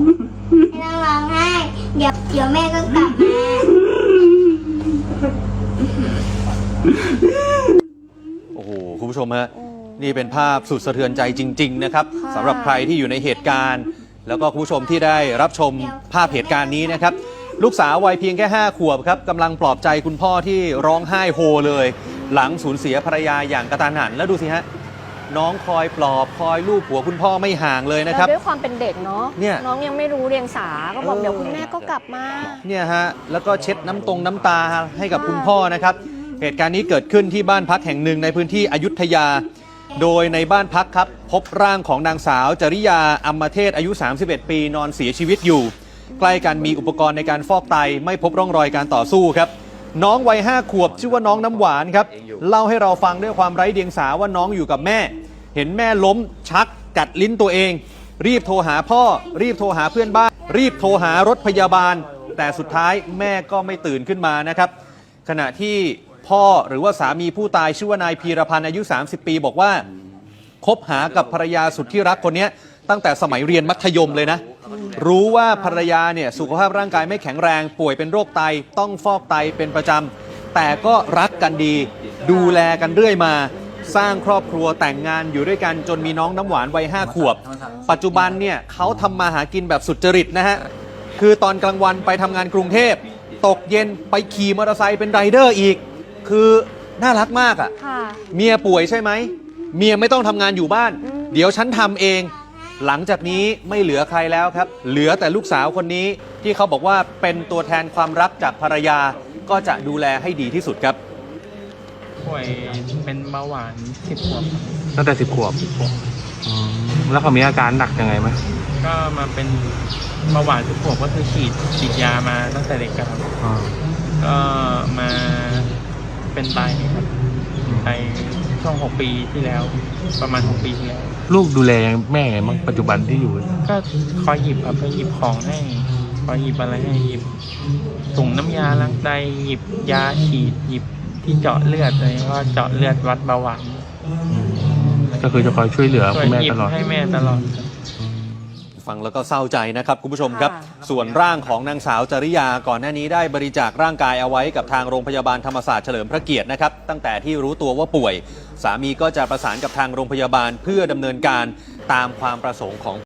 ไม่ต้องร้องไห้ เดี๋ยวเดี๋ยวแม่ก็กลับมาโอ้โหคุณผู้ชมฮะนี่เป็นภาพสุดสะเทือนใจจริง ๆ นะครับสำหรับใครที่อยู่ในเหตุการณ์ แล้วก็คุณผู้ชมที่ได้รับชมภาพเหตุการณ์นี้นะครับ ลูกสาววัยเพียงแค่ 5 ขวบครับกำลังปลอบใจคุณพ่อที่ร้องไห้โฮเลย หลังสูญเสียภรรยาอย่างกระตานหันแล้วดูสิฮะ น้องคอยปลอบคอยลูบหัวคุณพ่อไม่ห่างเลยนะครับ แล้วด้วยความเป็นเด็กเนาะเนี่ยน้องยังไม่รู้เรียงสาก็บอกเออ เดี๋ยวคุณแม่ก็กลับมา เนี่ยฮะแล้วก็เช็ดน้ำตรงน้ำตาให้กับคุณพ่อนะครับ เหตุการณ์นี้เกิดขึ้นที่บ้านพักแห่งหนึ่งในพื้นที่อยุธยา โดยในบ้านพักครับ พบร่างของนางสาว จริยาอัมมเทศอายุ 31 ปีนอนเสียชีวิตอยู่ ใกล้กันมีอุปกรณ์ในการฟอกไตไม่พบร่องรอยการต่อสู้ครับ น้องวัย5ขวบชื่อว่าน้องน้ำหวานครับ เล่าให้เราฟังด้วยความไร้เดียงสาว่าน้องอยู่กับแม่ เห็นแม่ล้มชักกัดลิ้นตัวเอง รีบโทรหาพ่อ รีบโทรหาเพื่อนบ้าน รีบโทรหารถพยาบาล แต่สุดท้ายแม่ก็ไม่ตื่นขึ้นมานะครับ ขณะที่พ่อหรือว่าสามีผู้ตายชื่อว่านายพีรพันธ์อายุ 30 ปี บอกว่าคบหากับภรรยาสุดที่รักคนนี้ตั้งแต่สมัยเรียนมัธยมเลยนะ รู้ว่าภรรยาเนี่ยสุขภาพร่างกายไม่แข็งแรง ป่วยเป็นโรคไตต้องฟอกไตเป็นประจำแต่ก็รักกันดี ดูแลกันเรื่อยมา สร้างครอบครัวแต่งงานอยู่ด้วยกันจนมีน้องน้ำหวานวัยห้าขวบ ปัจจุบันเนี่ยเขาทำมาหากินแบบสุจริตนะฮะ คือตอนกลางวันไปทำงานกรุงเทพ ตกเย็นไปขี่มอเตอร์ไซค์เป็นไรเดอร์อีก คือน่ารักมากอะค่ะ เมียป่วยใช่ไหม เมียไม่ต้องทำงานอยู่บ้านอืมเดี๋ยวฉันทำเอง หลังจากนี้ไม่เหลือใครแล้วครับ เหลือแต่ลูกสาวคนนี้ที่เขาบอกว่าเป็นตัวแทนความรักจากภรรยาก็จะดูแลให้ดีที่สุดครับ ป่วยเป็นเบาหวานสิบขวบตั้งแต่สิบขวบอืมแล้วเขามีอาการหนักยังไงไหมก็มาเป็นเบาหวานสิบขวบก็คือฉีดฉีดยามาตั้งแต่เด็กครับ อ่า ก็มาเป็นไตครับไตช่วงหกปีที่แล้ว ประมาณหกปีที่แล้ว ลูกดูแลแม่ไงบ้างปัจจุบันที่อยู่ ก็คอยหยิบครับคอยหยิบของให้คอยหยิบอะไรให้หยิบถุงน้ำยาล้างไตหยิบยาฉีดหยิบที่เจาะเลือดอะไรก็เจาะเลือดวัดเบาหวานก็คือจะคอยช่วยเหลือช่วคุยณแม่หยิบตลอด ให้แม่ตลอดครับ ฟังแล้วก็เศร้าใจนะครับคุณผู้ชมครับค่ะส่วนร่างของนางสาวจริยาก่อนหน้านี้ได้บริจาคร่างกายเอาไว้กับทางโรงพยาบาลธรรมศาสตร์เฉลิมพระเกียรตินะครับ ตั้งแต่ที่รู้ตัวว่าป่วย สามีก็จะประสานกับทางโรงพยาบาลเพื่อดำเนินการตามความประสงค์ของ